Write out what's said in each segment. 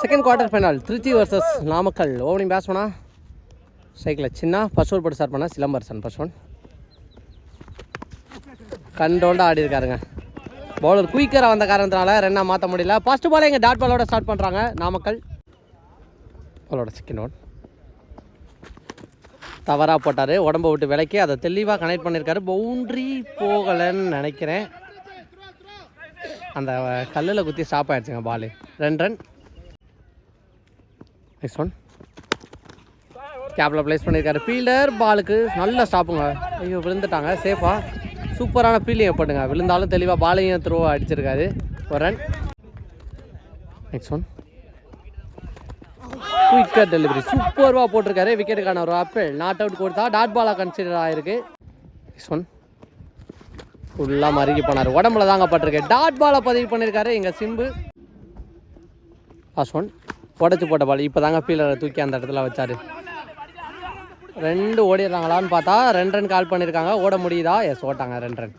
Second quarter final Trichy versus Namakkal. ஓவனிங் பேட்ஸ்மனா சைக்கிளில் சின்ன ஃபர்ஸ்ட் ஓவர் போட்டு ஸ்டார்ட் பண்ணால் சிலம்பரசன் ஃபர்ஸ்ட் ஒன் கண்ட்ரோல்டாக ஆடி இருக்காருங்க. பவுலர் குயிக்கராக வந்த காரணத்தினால ரெண்டாக மாற்ற முடியல. ஃபர்ஸ்ட் பால் எங்கள் டாட் பாலோட ஸ்டார்ட் பண்ணுறாங்க நாமக்கல். பாலோட செகண்ட் ஒன் தவறாக போட்டார். உடம்ப விட்டு விலக்கி அதை தெளிவாக கனெக்ட் பண்ணியிருக்காரு பவுண்ட்ரி போகலைன்னு நினைக்கிறேன். அந்த கல்லில் குத்தி ஸ்டாப் ஆயிடுச்சுங்க பால் ரெண்டு ரன் நெக்ஸ்ட் ஒன் கேப்பில் ப்ளேஸ் பண்ணியிருக்காரு ஃபீல்டர் பாலுக்கு நல்ல ஸ்டாப்புங்க ஐயோ விழுந்துட்டாங்க. சேஃபாக சூப்பரான ஃபீல்டிங் பண்ணுங்க விழுந்தாலும் தெளிவாக பாலையும் த்ரோ அடிச்சிருக்காரு. ஒரு run next one quicker delivery சூப்பர்வாக போட்டிருக்காரு. விக்கெட்டுக்கான ஒரு ஆப்பிள் நாட் அவுட் கொடுத்தா டாட் பாலாக கன்சிடர் ஆகிருக்கு நெக்ஸ்ட் ஒன் ஃபுல்லாக மறுகி போனார். உடம்புல தாங்க பட்டிருக்கு. டாட் பாலை பதிவு பண்ணியிருக்காரு எங்கள் சிம்பு லாஸ்ட் ஒன் புடச்சி போட்ட பால் இப்போ தாங்க ஃபீல்டரை தூக்கி அந்த இடத்துல வச்சார். ரெண்டு ஓடிடுறாங்களான்னு பார்த்தா ரெண்டு ரன் கால் பண்ணியிருக்காங்க ஓட முடியுதா? எஸ் ஓட்டாங்க. ரெண்டு ரன்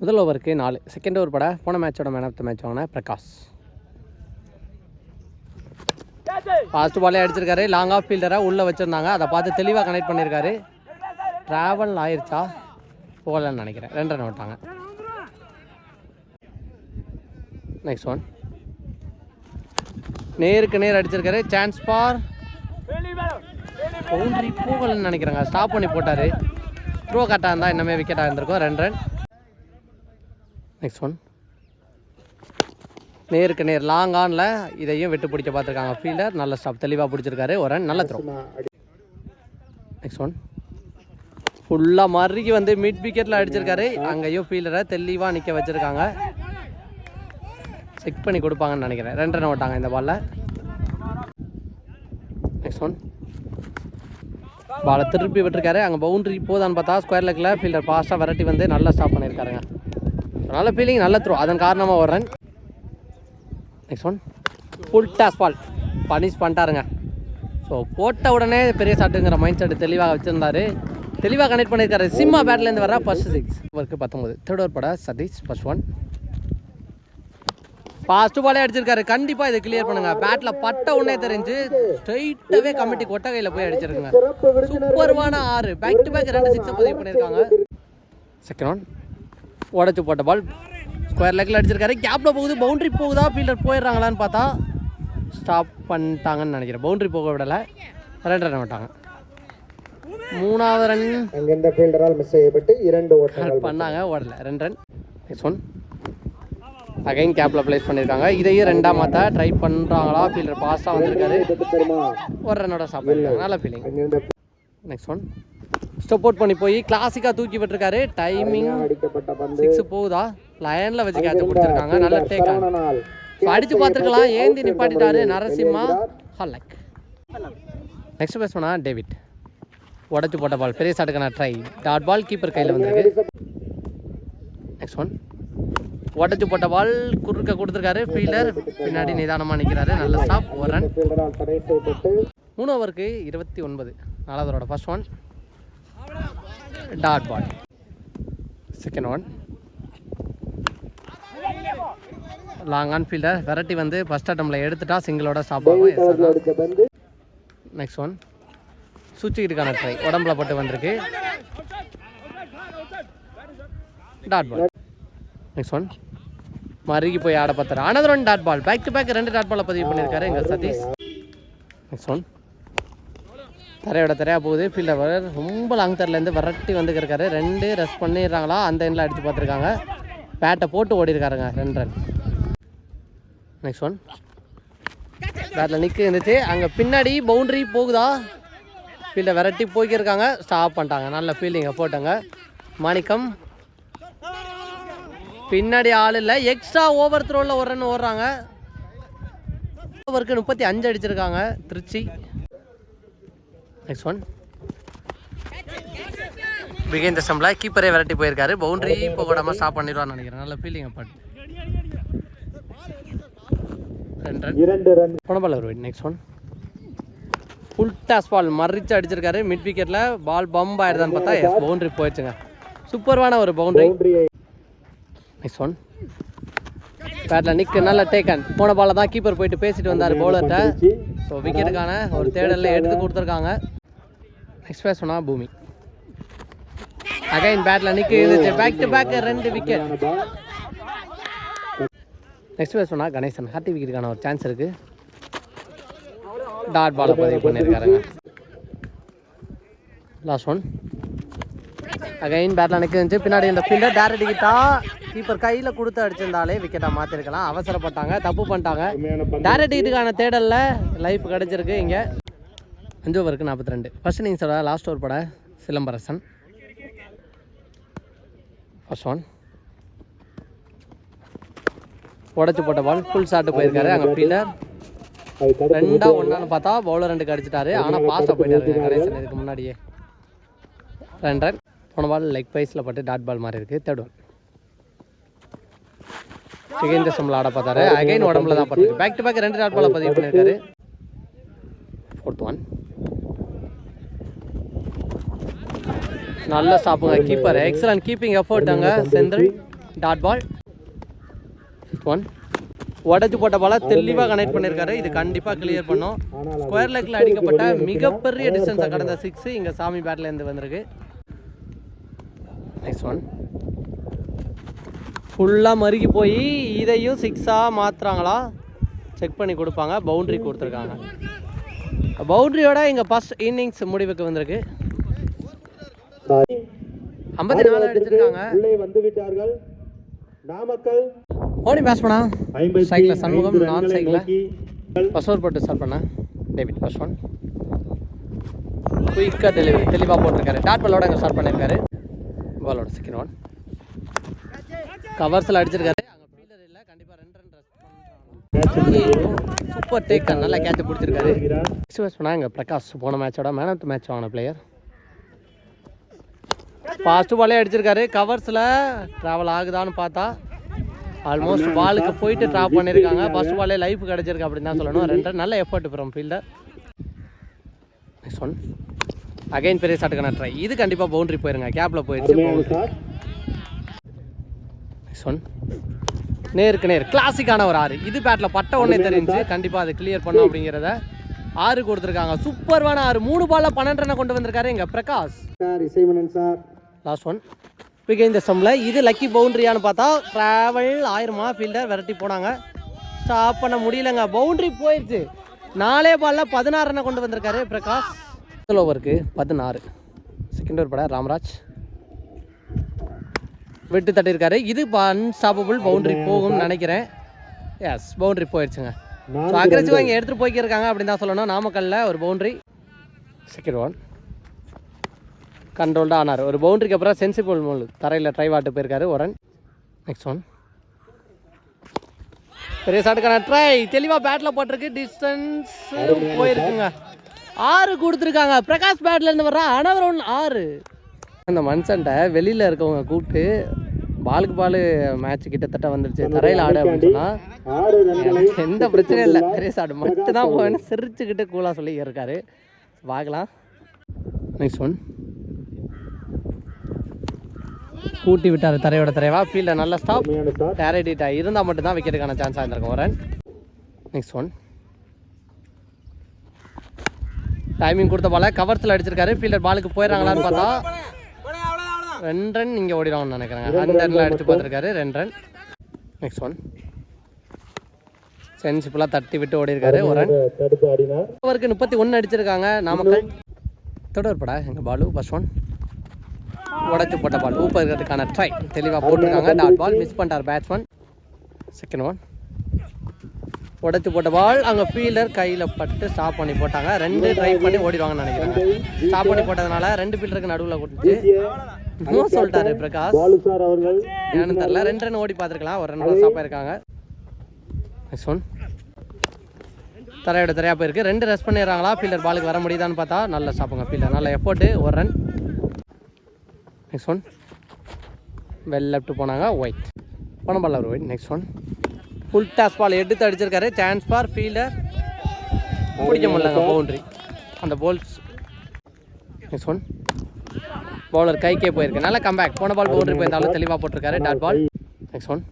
முதல் ஓவருக்கு நாலு. செகண்ட் ஓவர் பட போன மேட்சோட மேன் ஆஃப் த மேட்ச் வாங்கின பிரகாஷ். ஃபாஸ்ட் பாலே அடிச்சிருக்காரு. லாங் ஆஃப் ஃபீல்டரை உள்ளே வச்சுருந்தாங்க. அதை பார்த்து தெளிவாக கனெக்ட் பண்ணியிருக்காரு ட்ராவல் ஆயிடுச்சா போகலன்னு நினைக்கிறேன். ரெண்டு ரன் விட்டாங்க நெக்ஸ்ட் ஒன் நேருக்கு நேர் அடிச்சிருக்காரு. சான்ஸ் பார் பவுண்டரி போகலன்னு நினைக்கிறேங்க. ஸ்டாப் பண்ணி போட்டார். த்ரோ கட்டாக இருந்தால் இன்னமே விக்கெட்டாக இருந்திருக்கும். ரெண்டு ரன் நெக்ஸ்ட் ஒன் நேருக்கு நேர் லாங் ஆனில் இதையும் விட்டு பிடிக்க பார்த்துருக்காங்க. ஃபீல்டர் நல்ல ஸ்டாப் தெளிவாக பிடிச்சிருக்காரு. ஒரு ரன் நல்ல த்ரோ நெக்ஸ்ட் ஒன் ஃபுல்லாக மறுக்கி வந்து மிட் விக்கெட்டில் அடிச்சிருக்காரு. அங்கேயும் ஃபீல்டரை தெளிவாக நிற்க வச்சுருக்காங்க. செக் பண்ணி கொடுப்பாங்கன்னு நினைக்கிறேன். ரெண்டு ரன் ஓட்டாங்க இந்த பாலில் நெக்ஸ்ட் ஒன் பாலை திருப்பி விட்டுருக்காரு. அங்கே பவுண்ட்ரி போதான்னு பார்த்தா ஸ்கொயர் லெக்கில் ஃபீல்டர் ஃபாஸ்ட்டாக விரட்டி வந்து நல்லா ஸ்டாப் பண்ணியிருக்காருங்க. நல்ல ஃபீலிங் நல்ல த்ரோ அதன் காரணமாக ஒரு run next one full toss ball punish பண்ணிட்டாருங்க. So போட்ட உடனே பெரிய ஷாட்டுங்கிற மைண்ட் செட் தெளிவாக வச்சுருந்தாரு. தெளிவாக கனெக்ட் பண்ணியிருக்காரு. சிம்மா பேட்லேருந்து வர ஃபர்ஸ்ட் சிக்ஸ் ஒர்க்கு பத்தொம்பது தேர்ட் ஓவர் பட சதீஷ் ஃபர்ஸ்ட் ஒன் ஃபாஸ்ட் பாலே அடிச்சிருக்காரு. கண்டிப்பாக இதை கிளியர் பண்ணுங்க. பேட்டில் பட்ட உடனே தெரிஞ்சு ஸ்ட்ரைட்டாகவே கமிட்டி கொட்டகையில் போய் அடிச்சிருக்குங்க. சூப்பர்வான ஆறு. பேக் டு பேக் ரெண்டு சிக்ஸ் பதிவு பண்ணியிருக்காங்க. செகண்ட் ஒன் உடச்சு போட்ட பால் ஸ்கொயர் லெக்கில் அடிச்சிருக்காரு. கேப்பில் போகுது. பவுண்டரி போகுதா? ஃபீல்டர் போயிடுறாங்களான்னு பார்த்தா ஸ்டாப் பண்ணிட்டாங்கன்னு நினைக்கிறேன். பவுண்டரி போக விடலை. ரெண்டு ரன் விட்டாங்க. மூணாவது ரன் அங்கிருந்த ஃபீல்டரால் மிஸ் செய்யப்பட்டு இரண்டு ஓட்டங்கள் பண்ணாங்க. ஓடல. ரெண்டு ரன் நெக்ஸ்ட் ஒன் அகைன் கேப்பில் ப்ளேஸ் பண்ணியிருக்காங்க இதையும் ரெண்டாக மாற்ற ட்ரை பண்ணுறாங்களா ஃபீல்டர் பாஸ்ட்டாக வந்திருக்காரு. ஒரு ரன்னோட சாப்பிட்ருக்காங்க நல்ல feeling next one step out பண்ணி போய் கிளாசிக்காக தூக்கி விட்டுருக்காரு. டைமிங் சிக்ஸ் போகுதா? லைனில் வச்சு கேட்ச் கொடுத்துருக்காங்க. நல்ல டேக் சரவணனால். அடிச்சு பார்த்துருக்கலாம். ஏந்தி நிப்பாட்டிட்டாரு நரசிம்மா ஹல்லக் நெக்ஸ்ட் பண்ணா டேவிட் உடச்சு போட்ட பால் பெரிய ஷாட்டுக்கான ட்ரை டாட் பால் கீப்பர் கையில் வந்திருக்கு. நெக்ஸ்ட் ஒன் உடச்சு போட்ட பால் குறுக்க கொடுத்துருக்காரு. ஃபீல்டர் பின்னாடி நிதானமாக நிற்கிறாரு நல்ல ஸ்டாப் ஒரு ரன் மூணு ஓவருக்கு இருபத்தி ஒன்பது. நாலாவதோட first one dot ball second one long on fielder variety வந்து ஃபர்ஸ்ட் அட்டம்பில் எடுத்துட்டா சிங்கிளோட ஸ்டாப் ஆகும். நெக்ஸ்ட் ஒன் சுவிட்சுக்கிட்டுக்கான ட்ரை உடம்புல போட்டு வந்திருக்கு. டாட் பால் நெக்ஸ்ட் ஒன் மறுகி போய் ஆட பார்த்தாரு. Another one dot ball back to back ரெண்டு டாட் பாலை பதிவு பண்ணியிருக்காரு எங்கள் சதீஷ். நெக்ஸ்ட் ஒன் தரையோட தரையா போகுது. ஃபீல்டர் ரொம்ப லாங் தரிலேருந்து விரட்டி வந்துருக்காரு ரெண்டு ரெஸ்ட் பண்ணிடுறாங்களா? அந்த எண்ணில் அடித்து பார்த்துருக்காங்க. பேட்டை போட்டு ஓடிருக்காருங்க ரெண்டு ரன் நெக்ஸ்ட் ஒன் பேட்டில் நிற்க இருந்துச்சு அங்கே பின்னாடி பவுண்ட்ரி போகுதா? ஃபீல்டை விரட்டி போய்க்கிருக்காங்க. ஸ்டாப் பண்ணிட்டாங்க. நல்ல ஃபீல்டிங்கை போட்டாங்க. மாணிக்கம் பின்னாடி ஆள் இல்லை. எக்ஸ்ட்ரா ஓவர் த்ரோவில் ஒரு ரன் ஓடுறாங்க. ஓவருக்கு முப்பத்தி அஞ்சு அடிச்சிருக்காங்க. திருச்சி. நெக்ஸ்ட் ஒன் பிகைன் த ஸ்டம்பில் கீப்பரே விரட்டி போயிருக்காரு. பவுண்டரி இப்போ கூடாமல் ஸ்டாப் பண்ணிடுவான்னு நினைக்கிறேன். நல்ல ஃபீலிங் அப்பாட் ரெண்டு ரன் இரண்டு ரன் போன பால் ஒரு next one full toss ball மறிச்சு அடிச்சிருக்காரு. மிட் விக்கெட்டில் பால் பம்ப் ஆயிடுதான்னு பார்த்தா எஸ் பவுண்டரி போயிடுச்சுங்க. சூப்பர்வான ஒரு பவுண்டரி நெக்ஸ்ட் ஒன் பேட்டில் நிற்கு நல்ல டேக்கன் போன பால தான் கீப்பர் போயிட்டு பேசிட்டு வந்தார் பவுலர்கிட்ட ஸோ விக்கெட்டுக்கான ஒரு தேடலில் எடுத்து கொடுத்துருக்காங்க. நெக்ஸ்ட் பேஸ் சொன்னால் பூமி. அகைன் பேட்டில் நிற்க இருந்துச்சு. பேக் டு பேக் ரெண்டு விக்கெட் நெக்ஸ்ட் பேஸ் சொன்னால் கணேசன். ஹார்டி விக்கெட்டுக்கான ஒரு சான்ஸ் இருக்குது டாட் பாலை பதிவு பண்ணியிருக்காருங்க. லாஸ்ட் ஒன் அகைன் பேட்டில் நிற்க இருந்துச்சு. பின்னாடி இந்த ஃபீல்டர் டேரக்ட் கிட்டா கீப்பர் கையில் கொடுத்து அடிச்சிருந்தாலே விக்கெட்டாக மாற்றிருக்கலாம் அவசரப்பட்டாங்க தப்பு பண்ணிட்டாங்க. டேரக்ட் ஹிட்டுக்கான தேடலில் லைஃப் கிடச்சிருக்கு இங்கே. அஞ்சு ஓவருக்கு நாற்பத்தி ரெண்டு ஃபர்ஸ்ட் இன்னிங்ஸோட லாஸ்ட் ஓவர் பட சிலம்பரசன். ஃபர்ஸ்ட் ஒன் உடச்சி போட்ட பால் ஃபுல் ஷாட்டு போயிருக்காரு. அங்கே ஃபீல்டர் ரெண்டா ஒன்னான்னு பார்த்தா பவுலர் ரெண்டுக்கு அடிச்சிட்டாரு. ஆனால் பாஸாக போயிட்டாரு. கணேசன் இதுக்கு முன்னாடியே. ரெண்டு ரன் போன பால் லெக் பைஸில் பட்டு டாட் பால் மாதிரி இருக்குது தேர்ட் ஒன் செகண்ட் ஆட பார்த்தாரு. அகைன் உடம்புல தான் பட்டிருக்கு பேக் டு பேக் ரெண்டு டாட் பால பதிவு பண்ணியிருக்காரு. ஃபோர்த் ஒன் நல்ல ஸ்டாப்புங்க கீப்பர் எக்ஸலன்ட் கீப்பிங் எஃபர்ட் அங்கே. செந்தில் டாட் பால் ஒன் உடச்சி போட்ட பால தெளிவாக கனெக்ட் பண்ணியிருக்காரு. இது கண்டிப்பாக கிளியர் பண்ணும். ஸ்கொயர் லெக்கில் அடிக்கப்பட்ட மிகப்பெரிய டிஸ்டன்ஸை கடந்த சிக்ஸ் இங்கே சாமி பேட்டில் இருந்து வந்திருக்கு. நெக்ஸ்ட் ஒன் ஃபுல்லாக மறுகி போய் இதையும் சிக்ஸாக மாற்றுறாங்களா செக் பண்ணி கொடுப்பாங்க. பவுண்ட்ரி கொடுத்துருக்காங்க. பவுண்ட்ரியோட இங்கே ஃபர்ஸ்ட் இன்னிங்ஸ் முடிவுக்கு வந்திருக்கு. ஐம்பத்தி நாலு அடிச்சிருக்காங்க. உள்ளே வந்து விட்டார்கள். நாமக்கல். ஓடி பேஸ் பண்ணா. சைக்கிள் சண்முகம் நான் சைக்கிள் ஃபர்ஸ்ட் ஓவர் போட்டு ஸ்டார்ட் பண்ணேன் டேவிட் ஃபர்ஸ்ட் ஒன் குயிக்காக டெலிவரி தெளிவாக போட்டிருக்காரு டாட் பாலோட அங்கே ஸ்டார்ட் பண்ணியிருக்காரு. பாலோட செகண்ட் ஒன் கவர்ஸில் அடிச்சிருக்காரு. அங்கே ஃபீல்டர் இல்லை கண்டிப்பாக ரெண்டு ரன் ரஸ் சூப்பர் டேக் நல்லா கேட்ச் பிடிச்சிருக்காரு. நெக்ஸ்ட் பேட்ஸ் பண்ணால் இங்கே பிரகாஷ் போன மேட்சோட மேன் ஆஃப் த மேட்ச் ஆன பிளேயர் ஃபாஸ்ட் பாலே அடிச்சிருக்காரு. கவர்ஸில் ட்ராவல் ஆகுதான்னு பார்த்தா ஆல்மோஸ்ட் பாலுக்கு போயிட்டு ட்ராப் பண்ணியிருக்காங்க ஃபர்ஸ்ட் பாலே லைஃப் கிடச்சிருக்கு அப்படின்னு தான் சொல்லணும். ரெண்டு நல்ல effort from fielder next one again பெரிய ஷாட்டுக்கான ட்ரை இது கண்டிப்பாக பவுண்டரி போயிருங்க. கேப்பில் போயிடுச்சு நெக்ஸ்ட் ஒன் நேருக்கு நேர் கிளாசிக்கான ஒரு ஆறு. இது பேட்டில் பட்ட உடனே தெரிஞ்சு கண்டிப்பாக அதை கிளியர் பண்ணும் அப்படிங்கிறத ஆறு கொடுத்துருக்காங்க. சூப்பர்வான ஆறு. மூணு பால்ல பன்னெண்டு ரனை கொண்டு வந்திருக்காரு இங்க Prakash. Sir Isaimanan sir. Last one பிகை இந்த சம்மில் இது லக்கி பவுண்டரியான்னு பார்த்தா ட்ராவல் ஆயிருமா ஃபீல்டர் விரட்டி போனாங்க. ஸ்டாப் பண்ண முடியலங்க. பவுண்டரி போயிடுச்சு நாலே பால்ல பதினாறு ரனை கொண்டு வந்திருக்காரு பிரகாஷ். ஓவருக்கு பதினாறு. செகண்ட் ஓவர் பட ராம்ராஜ். விட்டு தட்டியிருக்காரு. இது அன்ஸ்டாப்பபிள் பவுண்டரி போகும்னு நினைக்கிறேன். எஸ் பவுண்டரி போயிடுச்சுங்க ஸோ அக்ரெசிவாக இங்கே எடுத்துகிட்டு போய்க்கிருக்காங்க அப்படின்னு தான் சொல்லணும். நாமக்கல்ல ஒரு பவுண்டரி செகண்ட் ஒன் கண்ட்ரோல்டாக ஆனார். ஒரு பவுண்டரிக்கு அப்புறம் சென்சிபிள் மூல் தரையில் ட்ரை வாட்டு போயிருக்காரு ஒரு ரன் நெக்ஸ்ட் ஒன் பெரிய ஷாட்டுக்கான ட்ரை தெளிவாக பேட்டில் போட்டிருக்கு. டிஸ்டன்ஸ் போயிருக்குங்க. ஆறு கொடுத்துருக்காங்க. பிரகாஷ் பேட்ல இருந்து வர்ற. அனவர் ஒன் ஆறு. அந்த மனுஷன்ட்ட வெளியில் இருக்கவங்க கூப்பிட்டு பாலுக்கு பால் மேட்ச் கிட்டத்தட்ட வந்துருச்சு. தரையில் ஆடு அப்படின்னு எனக்கு எந்த பிரச்சனையும் இல்லை. பெரிய ஷாட் மட்டும் தான் போவேன்னு சிரிச்சுக்கிட்டு கூலாக சொல்லி இருக்காரு. பார்க்கலாம். நெக்ஸ்ட் ஒன் கூட்டி விட்டார் தரையோட தரைவா ஃபீல்டில் நல்ல ஸ்டாப். டேரக்டா இருந்தால் மட்டும்தான் விக்கெட்டுக்கான சான்ஸாக இருந்திருக்கும் ஒரு நெக்ஸ்ட் ஒன் டைமிங் கொடுத்த பால கவர்ஸில் அடிச்சிருக்காரு. ஃபீல்டர் பாலுக்கு போயிடறாங்களான்னு பார்த்தா ரெண்டு ரன் இங்கே ஓடிடுவாங்கன்னு நினைக்கிறேங்க. அந்த ரன்ல அடிச்சு பார்த்துருக்காரு ரெண்டு ரன். நெக்ஸ்ட் ஒன் சென்சிபிளாக தட்டி விட்டு ஓடி இருக்காரு ஒரு ரன். ஓவருக்கு முப்பத்தி ஒன்று அடிச்சிருக்காங்க. நாமக்கல் தொடர் படா எங்கள் பாலு ஃபர்ஸ்ட் ஒன் உடச்சு போட்ட பால் ஊப்பர் இருக்கிறதுக்கான ட்ரை தெளிவாக போட்டிருக்காங்க. டாட் பால் மிஸ் பண்ணிட்டார் பேட்ஸ்மேன் செகண்ட் ஒன் உடச்சு போட்ட பால் அங்கே ஃபீல்டர் கையில் பட்டு ஸ்டாப் பண்ணி போட்டாங்க. ரெண்டு ட்ரை பண்ணி ஓடிடுவாங்கன்னு நினைக்கிறேன் ஸ்டாப் பண்ணி போட்டதுனால ரெண்டு ஃபீல்டருக்கு நடுவில் கொடுத்துச்சு. சொல்லிட்டாரு பிரகாஷ். சார் அவர்கள். ஏன்னு தெரில ரெண்டு ரன் ஓடி பார்த்துருக்கலாம் ஒரு ரன் ஸ்டாப் ஆயிருக்காங்க நெக்ஸ்ட் ஒன். தரையோட தரையாக போயிருக்கு. ரெண்டு ரெஸ்ட் பண்ணிடுறாங்களா? ஃபீல்டர் பாலுக்கு வர முடியுதான்னு பார்த்தா நல்ல ஸ்டாப்புங்க ஃபீல்டர் நல்ல எஃபோர்ட்டு ஒரு run next one well left போனாங்க. ஒயிட் போன பால் ஒரு wide next one full toss ball எடுத்து அடிச்சிருக்காரு. சான்ஸ் ஃபார் ஃபீல்டர் பிடிக்க முடியலங்க பவுண்ட்ரி அந்த போல்ஸ் நெக்ஸ்ட் ஒன் பவுலர் கைக்கே போயிருக்கு. நல்ல கம்பேக் போன பால் போட்டு போயிருந்தாலும் தெளிவாக போட்டிருக்காரு டாட் பால் நெக்ஸ்ட் ஒன்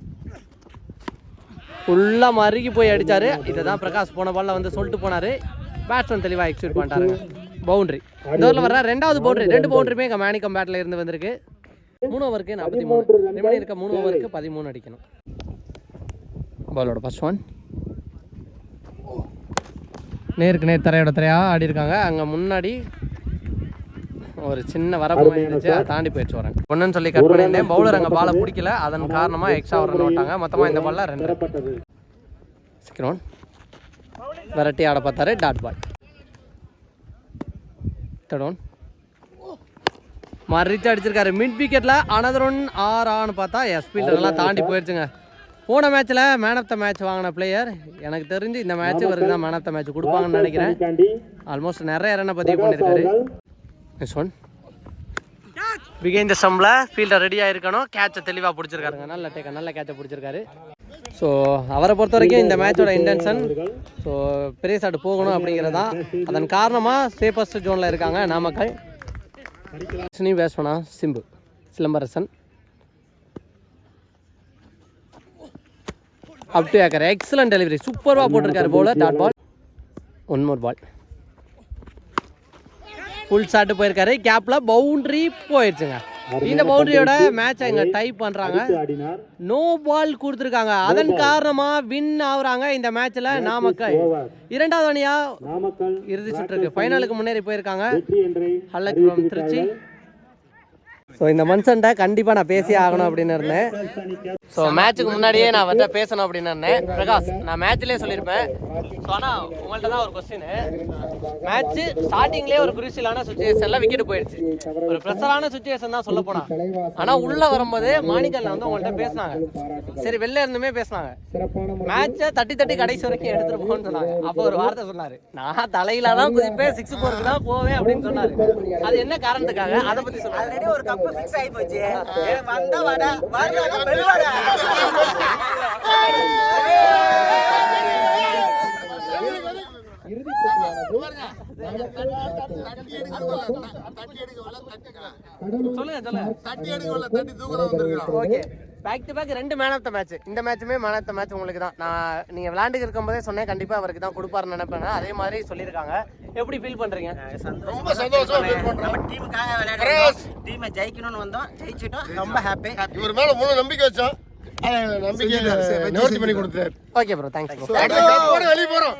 ஃபுல்லாக மறுகி போய் அடிச்சாரு. இதை தான் பிரகாஷ் போன பால்ல வந்து சொல்லிட்டு போனாரு. பேட்ஸ்மேன் தெளிவாக எக்ஸிக்யூட் பண்ணிட்டாருங்க. பவுண்டரி இந்த ஓவரில் வர ரெண்டாவது பவுண்டரி ரெண்டு பவுண்டரியுமே இங்கே மேனிக்கம் பேட்டில் இருந்து வந்திருக்கு. மூணு ஓவருக்கு நாற்பத்தி மூணு. ரெண்டு இருக்க மூணு ஓவருக்கு பதிமூணு அடிக்கணும். பாலோட ஃபர்ஸ்ட் ஒன் நேருக்கு நேர் தரையோட தரையாக ஆடி இருக்காங்க. அங்கே முன்னாடி ஒரு சின்ன வரப்பு இருந்துச்சு அதை தாண்டி போயிடுச்சு வரேன் ஒன்றுன்னு சொல்லி கட் பண்ணியிருந்தேன். பவுலர் அங்கே பாலை பிடிக்கல. அதன் காரணமாக எக்ஸ்ட்ரா ரன் விட்டாங்க. மொத்தமாக இந்த பால்ல ரெண்டு. சிக்கிறோன் விரட்டி ஆட பார்த்தாரு டாட் பால் தடோன் மறிச்சு அடிச்சிருக்காரு. மிட் விக்கெட்ல அனதர் ஒன் ஆர் ஆன்னு பார்த்தா எஸ் எல்லாம் தாண்டி போயிடுச்சுங்க போன மேட்ச்ல மேன் ஆஃப் த மேட்ச் வாங்கின பிளேயர் எனக்கு தெரிஞ்சு இந்த மேட்ச் இவருக்கு தான் மேன் ஆஃப் த மேட்ச் கொடுப்பாங்கன்னு நினைக்கிறேன். ஆல்மோஸ்ட் நிறைய ரன்னை பதிவு பண்ணியிருக்காரு. நெக்ஸ்ட் ஒன் பிகைன் த ஸ்டம்பில் ஃபீல்டர் ரெடி ஆயிருக்கணும். கேட்சை தெளிவாக பிடிச்சிருக்காருங்க. நல்ல டேக்க நல்ல கேட்சை பிடிச்சிருக்காரு. ஸோ அவரை பொறுத்த வரைக்கும் இந்த மேட்சோட இன்டென்ஷன் ஸோ பெரிய சாட்டு போகணும் அப்படிங்கிறது. தான் அதன் காரணமாக சேஃபஸ்ட் ஜோனில் இருக்காங்க நாமக்கல். பேட்ஸ்மனா சிம்பு. சிலம்பரசன். அப் டு ஏக்கர். எக்ஸலன்ட் டெலிவரி சூப்பராக போட்டிருக்காரு bowler dot ball one more ball full shot போயிருக்காரு. கேப்ல பவுண்டரி போயிடுச்சுங்க இந்த பவுண்டரியோட மேட்ச் இங்க டைப் பண்றாங்க. நோ பால் கொடுத்துருக்காங்க. அதன் காரணமா வின் ஆகுறாங்க இந்த மேட்ச்ல நாமக்கல். இரண்டாவது அணியா இறுதி சுற்றுக்கு ஃபைனலுக்கு முன்னேறி போயிருக்காங்க. ஹல்லக்குளம் திருச்சி. ஸோ இந்த மனுஷன்ட்ட கண்டிப்பாக நான் பேசி ஆகணும் அப்படின்னு இருந்தேன். ஸோ மேட்ச்சுக்கு முன்னாடியே நான் அவர்கிட்ட பேசணும் அப்படின்னு இருந்தேன். பிரகாஷ் நான் மேட்ச்லேயே சொல்லியிருப்பேன். ஸோ ஆனால் உங்கள்கிட்ட தான் ஒரு கொஸ்டின் மேட்ச்சு ஸ்டார்டிங்லேயே ஒரு குருசிலான சுச்சுவேஷனில் விக்கெட் போயிடுச்சு. ஒரு ப்ரெஷரான சுச்சுவேஷன் தான் சொல்ல போனா. ஆனால் உள்ளே வரும்போது மாணிக்கல்ல வந்து உங்கள்கிட்ட பேசினாங்க. சரி வெளில இருந்துமே பேசினாங்க. மேட்சை தட்டி தட்டி கடைசி வரைக்கும் எடுத்துட்டு போகணும்னு சொன்னாங்க. அப்போ ஒரு வார்த்தை சொன்னாரு. நான் தலையில தான் குதிப்பேன் சிக்ஸ் போருக்கு தான் போவேன் அப்படின்னு சொன்னாரு. அது என்ன காரணத்துக்காக? அதை பத்தி சொல்லுங்க. ஆல்ரெடி ஒரு கப்பு ஃபிக்ஸ் ஆகி போச்சு. வந்தா வாடா வரலனா பெருவாடா சொல்லுங்க சொல்லுங்க. ஓகே. பேக் டு பேக் ரெண்டு மேன் ஆஃப் த மேட்ச் இந்த மேட்சுமே மேன் ஆஃப் த மேட்ச் உங்களுக்கு தான். நான் நீங்க விளையாண்டு இருக்கும்போதே சொன்னேன் கண்டிப்பா அவருக்கு தான் கொடுப்பாருன்னு நினைப்பேன். அதே மாதிரி சொல்லியிருக்காங்க. எப்படி ஃபீல் பண்றீங்க? ரொம்ப சந்தோஷமா ஃபீல் பண்றோம் நம்ம டீமுக்காக விளையாடுறோம். டீமை ஜெயிக்கணும்னு வந்தோம். ஜெயிச்சிட்டோம். ரொம்ப ஹாப்பி இவர் மேல முழு நம்பிக்கை வச்சோம் நம்பிக்கை நிவர்த்தி பண்ணி கொடுத்தாரு ஓகே ப்ரோ தேங்க்ஸ் வெளியே போறோம்.